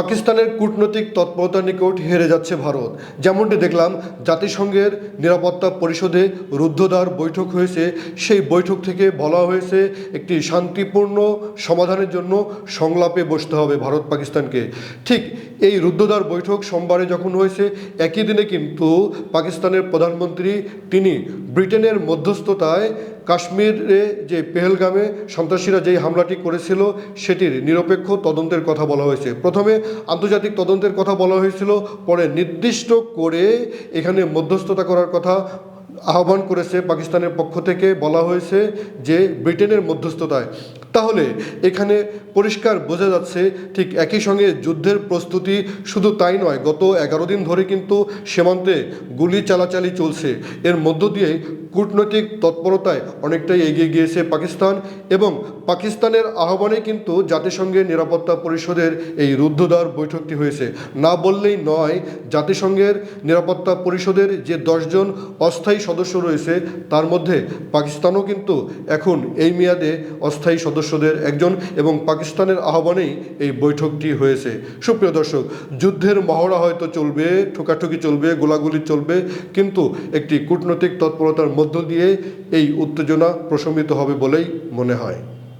পাকিস্তানের কূটনৈতিক তৎপরতার নিকট হেরে যাচ্ছে ভারত। যেমনটি দেখলাম, জাতিসংঘের নিরাপত্তা পরিষদে রুদ্ধদ্বার বৈঠক হয়েছে। সেই বৈঠক থেকে বলা হয়েছে, একটি শান্তিপূর্ণ সমাধানের জন্য সংলাপে বসতে হবে ভারত পাকিস্তানকে ঠিক এই রুদ্ধদ্বার বৈঠক সোমবারে যখন হয়েছে, একই দিনে কিন্তু পাকিস্তানের প্রধানমন্ত্রী, তিনি ব্রিটেনের মধ্যস্থতায় কাশ্মীরে যে পেহেলগামে সন্ত্রাসীরা যেই হামলাটি করেছিল, সেটির নিরপেক্ষ তদন্তের কথা বলা হয়েছে। প্রথমে আন্তর্জাতিক তদন্তের কথা বলা হয়েছিল, পরে নির্দিষ্ট করে এখানে মধ্যস্থতা করার কথা আহ্বান করেছে পাকিস্তানের পক্ষ থেকে বলা হয়েছে যে, ব্রিটেনের মধ্যস্থতায়। তাহলে এখানে পরিষ্কার বোঝা যাচ্ছে ঠিক একই সঙ্গে যুদ্ধের প্রস্তুতি শুধু তাই নয়, গত এগারো দিন ধরে কিন্তু সীমান্তে গুলি চালাচালি চলছে। এর মধ্য দিয়ে কূটনৈতিক তৎপরতায় অনেকটাই এগিয়ে গিয়েছে পাকিস্তান এবং পাকিস্তানের আহ্বানে কিন্তু জাতিসংঘের নিরাপত্তা পরিষদের এই রুদ্ধদ্বার বৈঠকটি হয়েছে। না বললেই নয়, জাতিসংঘের নিরাপত্তা পরিষদের যে দশজন অস্থায়ী সদস্য রয়েছে, তার মধ্যে পাকিস্তানও কিন্তু এখন এই মেয়াদে অস্থায়ী সদস্যদের একজন এবং পাকিস্তানের আহ্বানেই এই বৈঠকটি হয়েছে। সুপ্রিয় দর্শক, যুদ্ধের মহড়া হয়তো চলবে, ঠোকাঠুকি চলবে, গোলাগুলি চলবে, কিন্তু একটি কূটনৈতিক তৎপরতার মধ্য দিয়ে এই উত্তেজনা প্রশমিত হবে বলেই মনে হয়।